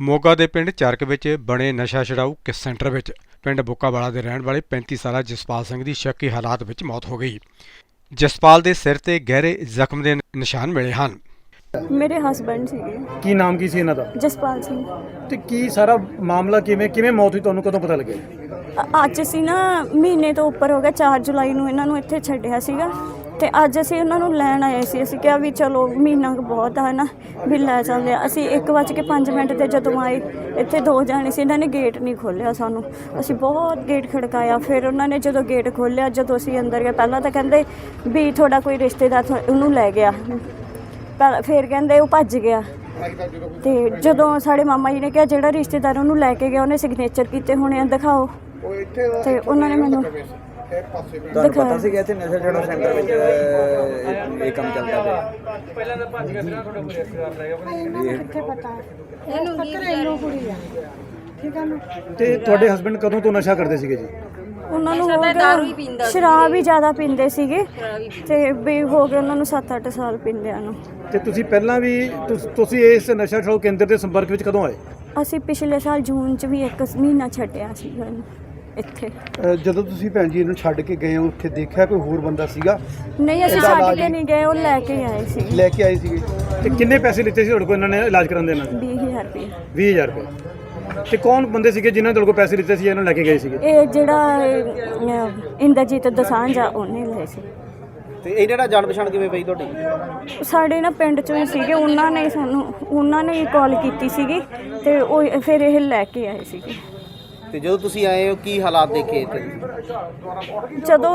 ਮੋਗਾ ਦੇ ਪਿੰਡ ਚਰਕ ਵਿੱਚ ਬਣੇ ਨਸ਼ਾ ਛਡਾਊ ਕਿਸ ਸੈਂਟਰ ਵਿੱਚ? ਪਿੰਡ ਬੁੱਕਾਵਾਲਾ ਦੇ ਰਹਿਣ ਵਾਲੇ 35 ਸਾਲਾ ਜਸਪਾਲ ਸਿੰਘ ਦੀ ਸ਼ੱਕੀ ਹਾਲਾਤ ਵਿੱਚ ਮੌਤ ਹੋ ਗਈ। ਜਸਪਾਲ ਦੇ ਸਿਰ ਤੇ ਗਹਿਰੇ ਜ਼ਖਮ ਦੇ ਨਿਸ਼ਾਨ ਮਿਲੇ ਹਨ। ਮੇਰੇ ਹਸਬੰਡ ਸੀਗੇ। ਕੀ ਨਾਮ ਕੀ ਸੀ ਇਹਨਾਂ ਦਾ? ਜਸਪਾਲ ਸਿੰਘ। ਤੇ ਕੀ ਸਾਰਾ ਮਾਮਲਾ ਕਿਵੇਂ ਕਿਵੇਂ ਮੌਤ ਹੋਈ ਤੁਹਾਨੂੰ ਕਦੋਂ ਪਤਾ ਲੱਗਿਆ? ਅੱਜ ਅਸੀਂ ਨਾ ਮਹੀਨੇ ਤੋਂ ਉੱਪਰ ਹੋ ਗਿਆ 4 ਜੁਲਾਈ ਨੂੰ ਇਹਨਾਂ ਨੂੰ ਇੱਥੇ ਛੱਡਿਆ ਸੀਗਾ। ਤੇ ਅੱਜ ਅਸੀਂ ਉਹਨਾਂ ਨੂੰ ਲੈਣ ਆਏ ਸੀ। ਅਸੀਂ ਕਿਹਾ ਵੀ ਚਲੋ ਮਹੀਨਾ ਕੁ ਬਹੁਤ ਆ ਨਾ ਵੀ ਲੈ ਜਾਂਦੇ ਆ। ਅਸੀਂ 1:05 ਮਿੰਟ ਤੇ ਜਦੋਂ ਆਏ ਇੱਥੇ ਦੋ ਜਾਣੇ ਸੀ। ਇਹਨਾਂ ਨੇ ਗੇਟ ਨਹੀਂ ਖੋਲ੍ਹਿਆ ਸਾਨੂੰ। ਅਸੀਂ ਬਹੁਤ ਗੇਟ ਖੜਕਾਇਆ। ਫਿਰ ਉਹਨਾਂ ਨੇ ਜਦੋਂ ਗੇਟ ਖੋਲ੍ਹਿਆ ਜਦੋਂ ਅਸੀਂ ਅੰਦਰ ਗਏ ਪਹਿਲਾਂ ਤਾਂ ਕਹਿੰਦੇ ਵੀ ਤੁਹਾਡਾ ਕੋਈ ਰਿਸ਼ਤੇਦਾਰ ਤੁਹਾ- ਉਹਨੂੰ ਲੈ ਗਿਆ। ਪਹਿਲਾਂ- ਫਿਰ ਕਹਿੰਦੇ ਉਹ ਭੱਜ ਗਿਆ। ਤੇ ਜਦੋਂ ਸਾਡੇ ਮਾਮਾ ਜੀ ਨੇ ਕਿਹਾ ਜਿਹੜਾ ਰਿਸ਼ਤੇਦਾਰ ਉਹਨੂੰ ਲੈ ਕੇ ਗਿਆ ਉਹਨੇ ਸਿਗਨੇਚਰ ਕੀਤੇ ਹੋਣੇ ਆ ਦਿਖਾਓ। ਤੇ ਉਹਨਾਂ ਨੇ ਮੈਨੂੰ ਤੁਹਾਨੂੰ ਪਤਾ ਸੀਗਾ ਇੱਥੇ ਨਸ਼ਾ ਛਡਾਊ ਸੈਂਟਰ ਵਿੱਚ ਅਹ, ਇਹ ਕੰਮ ਚੱਲਦਾ ਪਿਆ। ਤੇ ਤੁਹਾਡੇ ਹਸਬੰਡ ਕਦੋਂ ਤੋਂ ਨਸ਼ਾ ਕਰਦੇ ਸੀਗੇ ਜੀ? ਉਹਨਾਂ ਨੂੰ ਹੋ ਗਿਆ ਸ਼ਰਾਬ ਹੀ ਜ਼ਿਆਦਾ ਪੀਂਦੇ ਸੀਗੇ। ਤੇ ਵੀ ਹੋ ਗਏ ਉਹਨਾਂ ਨੂੰ 7-8 ਸਾਲ ਪੀਂਦਿਆਂ ਨੂੰ। ਤੇ ਤੁਸੀਂ ਪਹਿਲਾਂ ਵੀ ਤੁਸ- ਤੁਸੀਂ ਇਸ ਨਸ਼ਾ ਛਡਾਊ ਕੇਂਦਰ ਦੇ ਸੰਪਰਕ ਵਿੱਚ ਕਦੋਂ ਆਏ? ਅਸੀਂ ਪਿਛਲੇ ਸਾਲ ਜੂਨ ਚ ਵੀ ਇੱਕ ਮਹੀਨਾ ਛੱਡਿਆ ਸੀ ਇਹਨੂੰ ਇੱਥੇ। ਜਦੋਂ ਤੁਸੀਂ ਭੈਣ ਜੀ ਇਹਨੂੰ ਛੱਡ ਕੇ ਗਏ ਹੋ ਉੱਥੇ ਦੇਖਿਆ ਕੋਈ ਹੋਰ ਬੰਦਾ ਸੀਗਾ? ਨਹੀਂ ਅਸੀਂ ਛੱਡ ਕੇ ਨਹੀਂ ਗਏ ਉਹ ਲੈ ਕੇ ਆਏ ਸੀ। ਲੈ ਕੇ ਆਏ ਸੀਗੇ। ਤੇ ਕਿੰਨੇ ਪੈਸੇ ਲਿੱਤੇ ਸੀ ਤੁਹਾਡੇ ਕੋਲ ਇਹਨਾਂ ਨੇ ਇਲਾਜ ਕਰਨ ਦੇ ਨਾਲ? 20000 ਰੁਪਏ। 20000 ਰੁਪਏ। ਤੇ ਕੌਣ ਬੰਦੇ ਸੀਗੇ ਜਿਨ੍ਹਾਂ ਨੇ ਤੁਹਾਡੇ ਕੋਲ ਪੈਸੇ ਲਿੱਤੇ ਸੀ ਇਹਨੂੰ ਲੈ ਕੇ ਗਏ ਸੀਗੇ? ਇਹ ਜਿਹੜਾ ਅਹ, ਇੰਦਰਜੀਤ ਦਸਾਂਝ ਆ ਉਹਨੇ ਲਏ ਸੀ। ਤੇ ਇਹਨਾਂ ਦਾ ਜਾਣ ਪਛਾਣ ਕਿਵੇਂ ਪਈ ਤੁਹਾਡੀ? ਸਾਡੇ ਨਾ ਪਿੰਡ ਚੋਂ ਹੀ ਸੀਗੇ ਉਹਨਾਂ ਨੇ ਸਾਨੂੰ ਉਹਨਾਂ ਨੇ ਕਾਲ ਕੀਤੀ ਸੀਗੀ ਤੇ ਉਹ ਫਿਰ ਇਹ ਲੈ ਕੇ ਆਏ ਸੀਗੇ। ਤੇ ਜਦੋਂ ਤੁਸੀਂ ਆਏ ਹੋ ਕੀ ਹਾਲਾਤ ਦੇਖੇ ਇੱਥੇ? ਜਦੋਂ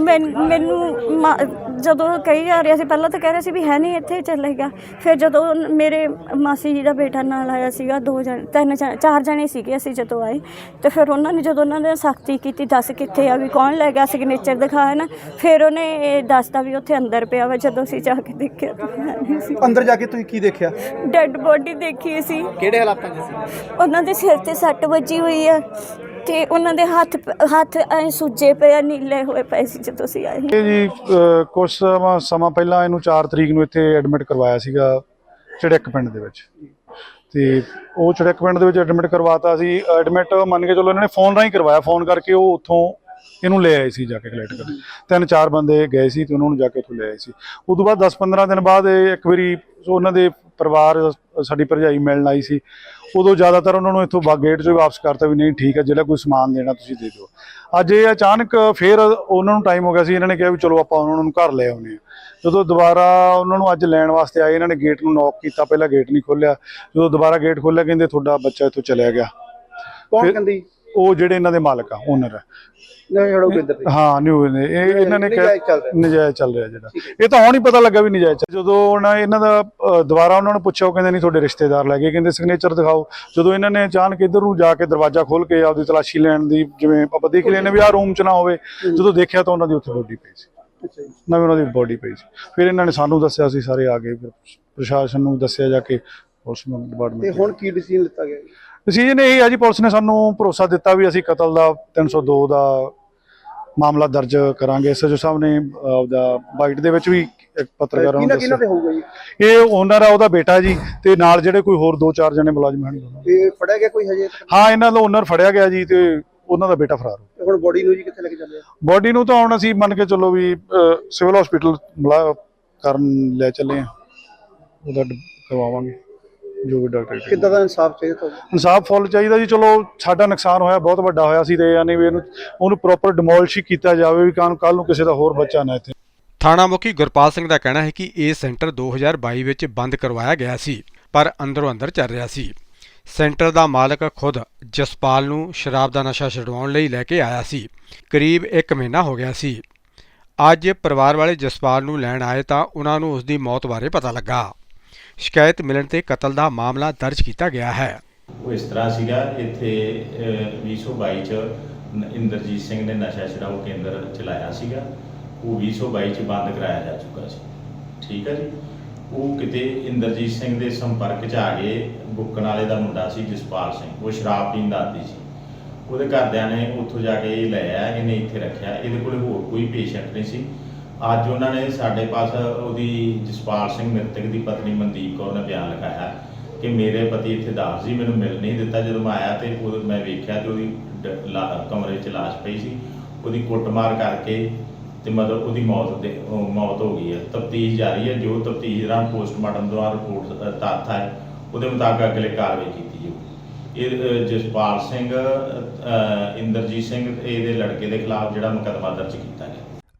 ਮੈਨ- ਮੈਨੂੰ ਮਾ- ਜਦੋਂ ਕਹੀ ਜਾ ਰਿਹਾ ਸੀ ਪਹਿਲਾਂ ਤਾਂ ਕਹਿ ਰਿਹਾ ਸੀ ਵੀ ਹੈ ਨਹੀਂ ਇੱਥੇ ਚੱਲੇ ਗਿਆ ਫਿਰ ਜਦੋਂ ਮੇਰੇ ਮਾਸੀ ਜੀ ਦਾ ਬੇਟਾ ਨਾਲ ਆਇਆ ਸੀਗਾ ਦੋ ਜਣ ਤਿੰਨ ਜਣ ਚਾਰ ਜਣੇ ਸੀਗੇ ਅਸੀਂ ਜਦੋਂ ਆਏ। ਤੇ ਫਿਰ ਉਹਨਾਂ ਨੇ ਜਦੋਂ ਉਹਨਾਂ ਨੇ ਸਖਤੀ ਕੀਤੀ ਦੱਸ ਕਿੱਥੇ ਆ ਵੀ ਕੌਣ ਲੈ ਗਿਆ ਸਿਗਨੇਚਰ ਦਿਖਾਇਆ ਨਾ ਫਿਰ ਉਹਨੇ ਇਹ ਦੱਸਤਾ ਵੀ ਉੱਥੇ ਅੰਦਰ ਪਿਆ ਵਾ ਜਦੋਂ ਅਸੀਂ ਜਾ ਕੇ ਦੇਖਿਆ ਤਾਂ ਹੈ ਨਹੀਂ ਸੀ। ਅੰਦਰ ਜਾ ਕੇ ਤੁਸੀਂ ਕੀ ਦੇਖਿਆ? ਡੈੱਡ ਬੋਡੀ ਦੇਖੀ ਅਸੀਂ ਕਿਹੜੇ ਹਾਲਾਤਾਂ 'ਚ ਸੀ? ਉਹਨਾਂ ਦੇ ਸਿਰ ਤੇ ਸੱਟ ਵੱਜੀ ਹੋਈ ਆ। ਤੇ ਉਹਨਾਂ ਦੇ ਹੱਥ ਹੱਥ ਐ ਸੁੱਜੇ ਪਏ ਆ, ਨੀਲੇ ਹੋਏ ਪਏ ਸੀ ਜਦੋਂ ਅਸੀਂ ਆਏ। ਇਹ ਜੀ ਅ, ਕੁਛ ਸਮਾਂ ਸਮਾਂ ਪਹਿਲਾਂ ਇਹਨੂੰ 4 ਤਰੀਕ ਨੂੰ ਇੱਥੇ ਐਡਮਿਟ ਕਰਵਾਇਆ ਸੀਗਾ ਚੜਿੱਕ ਪਿੰਡ ਦੇ ਵਿੱਚ। ਤੇ ਉਹ ਚੜਿੱਕ ਪਿੰਡ ਦੇ ਵਿੱਚ ਐਡਮਿਟ ਕਰਵਾਤਾ ਸੀ। ਐਡਮਿਟ ਮੰਨ ਕੇ ਚਲੋ ਇਹਨਾਂ ਨੇ ਫੋਨ ਰਾਹੀਂ ਕਰਵਾਇਆ। ਫੋਨ ਕਰਕੇ ਉਹ ਉੱਥੋਂ ਇਹਨੂੰ ਲੈ ਆਏ ਸੀ ਜਾ ਕੇ ਕਲੈਕਟ ਕਰਨ। ਤਿੰਨ ਚਾਰ ਬੰਦੇ ਗਏ ਸੀ ਤੇ ਉਹਨਾਂ ਨੂੰ ਜਾ ਕੇ ਉੱਥੋਂ ਲੈ ਆਏ ਸੀ। ਉਸ ਤੋਂ ਬਾਅਦ 10-15 ਦਿਨ ਬਾਅਦ ਇਹ ਇੱਕ ਵਾਰੀ ਉਹਨਾਂ ਦੇ ਪਰਿਵਾਰ ਸਾਡੀ ਭਰਜਾਈ ਮਿਲਣ ਆਈ ਸੀ। ਉਦੋਂ ਜ਼ਿਆਦਾਤਰ ਉਹਨਾਂ ਨੂੰ ਇੱਥੋਂ ਗੇਟ 'ਚੋਂ ਵਾਪਸ ਕਰਤਾ ਵੀ ਨਹੀਂ ਠੀਕ ਹੈ ਜਿਹੜਾ ਕੋਈ ਸਮਾਨ ਦੇਣਾ ਤੁਸੀਂ ਦੇ ਦਿਓ। ਅੱਜ ਇਹ ਅਚਾਨਕ ਫੇਰ ਉਹਨਾਂ ਨੂੰ ਟਾਈਮ ਹੋ ਗਿਆ ਸੀ ਇਹਨਾਂ ਨੇ ਕਿਹਾ ਵੀ ਚਲੋ ਆਪਾਂ ਉਹਨਾਂ ਨੂੰ ਘਰ ਲੈ ਆਉਂਦੇ ਹਾਂ। ਜਦੋਂ ਦੁਬਾਰਾ ਉਹਨਾਂ ਨੂੰ ਅੱਜ ਲੈਣ ਵਾਸਤੇ ਆਏ ਇਹਨਾਂ ਨੇ ਗੇਟ ਨੂੰ ਨੌਕ ਕੀਤਾ ਪਹਿਲਾਂ ਗੇਟ ਨਹੀਂ ਖੋਲ੍ਹਿਆ। ਜਦੋਂ ਦੁਬਾਰਾ ਗੇਟ ਖੋਲ੍ਹਿਆ ਕਹਿੰਦੇ ਤੁਹਾਡਾ ਬੱਚਾ ਇੱਥੋਂ ਚਲਿਆ ਗਿਆ। ਕੌਣ ਕਹਿੰਦੀ? ਉਹ ਜਿਹੜੇ ਇਹਨਾਂ ਦੇ ਮਾਲਕ ਆ ਓਨਰ ਆ। ਹਾਂ ਨਿਊ ਨੇ ਇਹ ਇਹਨਾਂ ਨੇ ਕਿਹਾ ਨਜਾਇਜ਼ ਚੱਲ ਰਿਹਾ। ਨਜਾਇਜ਼ ਚੱਲ ਰਿਹਾ ਜਿਹੜਾ। ਇਹ ਤਾਂ ਹੁਣ ਹੀ ਪਤਾ ਲੱਗਾ ਵੀ ਨਜਾਇਜ਼ ਚੱਲ- ਜਦੋਂ ਉਹਨਾਂ ਇਹਨਾਂ ਦਾ ਅ, ਦੁਬਾਰਾ ਉਹਨਾਂ ਨੂੰ ਪੁੱਛਿਆ ਉਹ ਕਹਿੰਦੇ ਨਹੀਂ ਤੁਹਾਡੇ ਰਿਸ਼ਤੇਦਾਰ ਲੈ ਗਏ। ਕਹਿੰਦੇ ਸਿਗਨੇਚਰ ਦਿਖਾਓ। ਜਦੋਂ ਇਹਨਾਂ ਨੇ ਅਚਾਨਕ ਇੱਧਰ ਨੂੰ ਜਾ ਕੇ ਦਰਵਾਜ਼ਾ ਖੋਲ ਕੇ ਆਪਦੀ ਤਲਾਸ਼ੀ ਲੈਣ ਦੀ ਜਿਵੇਂ ਆਪਾਂ ਦੇਖ ਲੈਨੇ ਵੀ ਆਹ ਰੂਮ 'ਚ ਨਾ ਹੋਵੇ। ਜਦੋਂ ਦੇਖਿਆ ਤਾਂ ਉਹਨਾਂ ਦੀ ਉੱਥੇ ਬੋਡੀ ਪਈ ਸੀ। ਅੱਛਾ ਜੀ। ਨਵੀਂ ਉਹਨਾਂ ਦੀ ਬੋਡੀ ਪਈ ਸੀ। ਫਿਰ ਇਹਨਾਂ ਨੇ ਸਾਨੂੰ ਦੱਸਿਆ ਸੀ ਸਾਰੇ ਆ ਗਏ। ਫਿਰ ਪ੍ਰਸ਼ਾਸਨ ਨੂੰ ਦੱਸਿਆ ਜਾ ਕੇ ਪੁਲਿਸ ਨੂੰ ਤੇ ਡਿਪਾਰਟਮੈਂਟ ਹੁਣ ਕੀ ਡਿਸੀਜਨ ਲਿੱਤਾ ਗਿਆ ਜੀ? ਡਿਸੀਜਨ ਇਹ ਹੈ ਜੀ ਪੁਲਿਸ ਨੇ ਸਾਨੂੰ ਭਰੋਸਾ ਦਿੱਤਾ ਵੀ ਅਸੀਂ ਕਤਲ ਦਾ 302 ਦਾ ਮਾਮਲਾ ਦਰਜ ਕਰਾਂਗੇ। ਐਸਐਚਓ ਸਾਹਿਬ ਨੇ ਆਪਦਾ ਬਾਈਟ ਦੇ ਵਿੱਚ ਵੀ ਇੱਕ ਪੱਤਰਕਾਰਾਂ ਨੂੰ ਤੇ ਦੱਸਿਆ ਹੋਊਗਾ ਜੀ? ਇਹ ਓਨਰ ਆ ਉਹਦਾ ਬੇਟਾ ਜੀ ਤੇ ਨਾਲ ਜਿਹੜੇ ਕੋਈ ਹੋਰ ਦੋ ਚਾਰ ਜਣੇ ਮੁਲਾਜ਼ਮ ਹਨ। ਇਹ ਫੜਿਆ ਗਿਆ ਕੋਈ ਹਜੇ? ਹਾਂ ਇਹਨਾਂ ਦਾ ਓਨਰ ਫੜਿਆ ਗਿਆ ਜੀ ਤੇ ਉਹਨਾਂ ਦਾ ਬੇਟਾ ਫਰਾਰ ਹੋ ਹੁਣ ਬੋਡੀ ਨੂੰ ਜੀ ਕਿੱਥੇ ਲੈ ਕੇ ਚੱਲੇ ਆ? ਬੋਡੀ ਨੂੰ ਤਾਂ ਹੁਣ ਅਸੀਂ ਮੰਨ ਕੇ ਚੱਲੋ ਵੀ ਸਿਵਲ ਹਸਪੀਟਲ ਕਰਨ ਲੈ ਚੱਲੇ ਆ। ਉਹਦਾ ਕਰਵਾਵਾਂਗੇ। ਜੋ ਵੀ ਡਾਕਟਰ ਕਿੱਦਾਂ ਦਾ ਇਨਸਾਫ ਚਾਹੀਦਾ ਤੁਹਾਨੂੰ? ਇਨਸਾਫ ਫੁੱਲ ਚਾਹੀਦਾ ਜੀ। ਚਲੋ ਸਾਡਾ ਨੁਕਸਾਨ ਹੋਇਆ ਬਹੁਤ ਵੱਡਾ ਹੋਇਆ ਸੀ ਤੇ ਯਾਨੀ ਵੀ ਇਹਨੂੰ ਉਹਨੂੰ ਪ੍ਰੋਪਰ ਡਿਮੋਲਿਸ਼ ਹੀ ਕੀਤਾ ਜਾਵੇ ਵੀ ਕਾਨ ਕੱਲ ਨੂੰ ਕਿਸੇ ਦਾ ਹੋਰ ਬੱਚਾ ਨਾ ਇੱਥੇ। ਥਾਣਾ ਮੁਖੀ ਗੁਰਪਾਲ ਸਿੰਘ ਦਾ ਕਹਿਣਾ ਹੈ ਕਿ ਇਹ ਸੈਂਟਰ 2022 ਵਿੱਚ ਬੰਦ ਕਰਵਾਇਆ ਗਿਆ ਸੀ ਪਰ ਅੰਦਰੋਂ ਅੰਦਰ ਚੱਲ ਰਿਹਾ ਸੀ। ਸੈਂਟਰ ਦਾ ਮਾਲਕ ਖੁਦ ਜਸਪਾਲ ਨੂੰ ਸ਼ਰਾਬ ਦਾ ਨਸ਼ਾ ਛਡਵਾਉਣ ਲਈ ਲੈ ਕੇ ਆਇਆ ਸੀ। ਕਰੀਬ 1 ਮਹੀਨਾ ਹੋ ਗਿਆ ਸੀ। ਅੱਜ ਪਰਿਵਾਰ ਵਾਲੇ ਜਸਪਾਲ ਨੂੰ ਲੈਣ ਆਏ ਤਾਂ ਉਹਨਾਂ ਨੂੰ ਉਸ ਦੀ ਮੌਤ ਬਾਰੇ ਪਤਾ ਲੱਗਾ। ਸ਼ਿਕਾਇਤ ਮਿਲਣ ਤੇ ਕਤਲ ਦਾ ਮਾਮਲਾ ਦਰਜ ਕੀਤਾ ਗਿਆ ਹੈ। ਉਹ ਇਸ ਤਰ੍ਹਾਂ ਸੀਗਾ ਇੱਥੇ ਅਹ, 2022 ਚ ਇੰਦਰਜੀਤ ਸਿੰਘ ਨੇ ਨਸ਼ਾ ਛਡਾਊ ਕੇਂਦਰ ਚਲਾਇਆ ਸੀਗਾ। ਉਹ 2022 ਚ ਬੰਦ ਕਰਾਇਆ ਜਾ ਚੁੱਕਾ ਸੀ। ਠੀਕ ਹੈ ਜੀ? ਉਹ ਕਿਤੇ ਇੰਦਰਜੀਤ ਸਿੰਘ ਦੇ ਸੰਪਰਕ ਚ ਆ ਗਏ ਬੁੱਕਣ ਵਾਲੇ ਦਾ ਮੁੰਡਾ ਸੀ ਜਸਪਾਲ ਸਿੰਘ। ਉਹ ਸ਼ਰਾਬ ਪੀਣ ਦਾ ਆਦੀ ਸੀ। ਉਹਦੇ ਘਰਦਿਆਂ ਨੇ ਉੱਥੋਂ ਜਾ ਕੇ ਇਹ ਲੈ ਆਇਆ ਇਹਨੇ ਇੱਥੇ ਰੱਖਿਆ। ਇਹਦੇ ਕੋਲ ਹੋਰ ਕੋਈ ਪੇਸ਼ੈਂਟ ਨਹੀਂ ਸੀ। ਅੱਜ ਉਹਨਾਂ ਨੇ ਸਾਡੇ ਪਾਸ ਉਹਦੀ ਜਸਪਾਲ ਸਿੰਘ ਮ੍ਰਿਤਕ ਦੀ ਪਤਨੀ ਮਨਦੀਪ ਕੌਰ ਨੇ ਬਿਆਨ ਲਿਖਾਇਆ ਕਿ ਮੇਰੇ ਪਤੀ ਇੱਥੇ ਦਾਸ ਜੀ ਮੈਨੂੰ ਮਿਲ ਨਹੀਂ ਦਿੱਤਾ। ਜਦੋਂ ਮੈਂ ਆਇਆ ਤੇ ਉਹ ਮੈਂ ਵੇਖਿਆ ਤੇ ਉਹਦੀ ਡ- ਲਾ- ਕਮਰੇ 'ਚ ਲਾਸ਼ ਪਈ ਸੀ। ਉਹਦੀ ਕੁੱਟਮਾਰ ਕਰਕੇ ਤੇ ਮਤਲਬ ਉਹਦੀ ਮੌਤ ਦੇ ਉਹ ਮੌਤ ਹੋ ਗਈ ਹੈ। ਤਫਤੀਸ਼ ਜਾਰੀ ਹੈ। ਜੋ ਤਫਤੀਸ਼ ਦੌਰਾਨ ਪੋਸਟਮਾਰਟਮ ਦੌਰਾਨ ਰਿਪੋਰਟ ਤੱਥ ਹੈ ਉਹਦੇ ਮੁਤਾਬਕ ਅਗਲੇ ਕਾਰਵਾਈ ਕੀਤੀ ਜਾਊਗੀ ਇਹ ਅ, ਜਸਪਾਲ ਸਿੰਘ ਅ, ਇੰਦਰਜੀਤ ਸਿੰਘ ਇਹਦੇ ਲੜਕੇ ਦੇ ਖਿਲਾਫ ਜਿਹੜਾ ਮੁਕੱਦਮਾ ਦਰਜ ਕੀਤਾ ਗਿਆ।